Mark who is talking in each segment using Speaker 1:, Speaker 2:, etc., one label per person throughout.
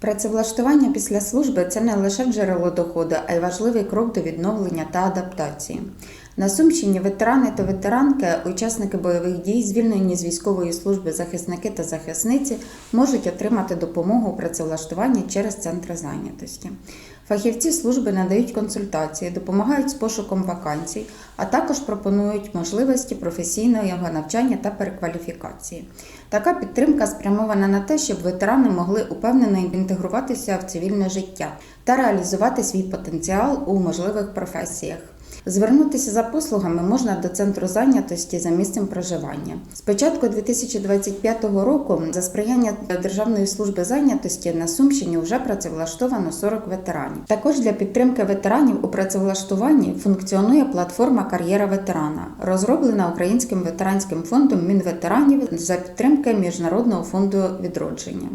Speaker 1: Працевлаштування після служби це не лише джерело доходу, а й важливий крок до відновлення та адаптації. На Сумщині ветерани та ветеранки, учасники бойових дій, звільнені з військової служби захисники та захисниці можуть отримати допомогу у працевлаштуванні через центри зайнятості. Фахівці служби надають консультації, допомагають з пошуком вакансій, а також пропонують можливості професійного навчання та перекваліфікації. Така підтримка спрямована на те, щоб ветерани могли упевнено інтегруватися в цивільне життя та реалізувати свій потенціал у можливих професіях. Звернутися за послугами можна до центру зайнятості за місцем проживання. З початку 2025 року за сприяння Державної служби зайнятості на Сумщині вже працевлаштовано 40 ветеранів. Також для підтримки ветеранів у працевлаштуванні функціонує платформа Кар'єра ветерана, розроблена Українським ветеранським фондом Мінветеранів за підтримки Міжнародного фонду відродження.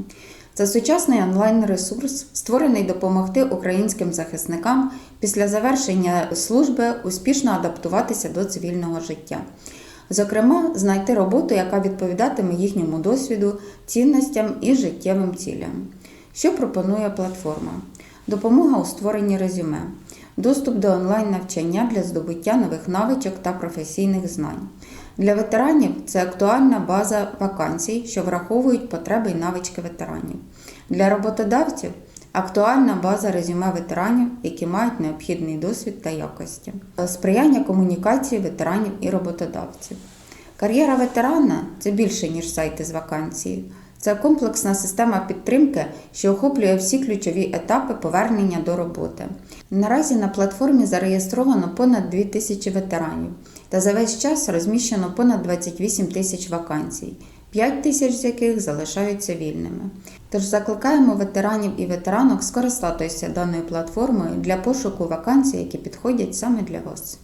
Speaker 1: Це сучасний онлайн-ресурс, створений допомогти українським захисникам після завершення служби успішно адаптуватися до цивільного життя. Зокрема, знайти роботу, яка відповідатиме їхньому досвіду, цінностям і життєвим цілям. Що пропонує платформа? Допомога у створенні резюме, доступ до онлайн-навчання для здобуття нових навичок та професійних знань. Для ветеранів це актуальна база вакансій, що враховують потреби і навички ветеранів. Для роботодавців актуальна база резюме ветеранів, які мають необхідний досвід та якості, сприяння комунікації ветеранів і роботодавців. Кар'єра ветерана це більше, ніж сайти з вакансії. Це комплексна система підтримки, що охоплює всі ключові етапи повернення до роботи. Наразі на платформі зареєстровано понад 2 тисячі ветеранів, та за весь час розміщено понад 28 тисяч вакансій, 5 тисяч з яких залишаються вільними. Тож закликаємо ветеранів і ветеранок скористатися даною платформою для пошуку вакансій, які підходять саме для вас.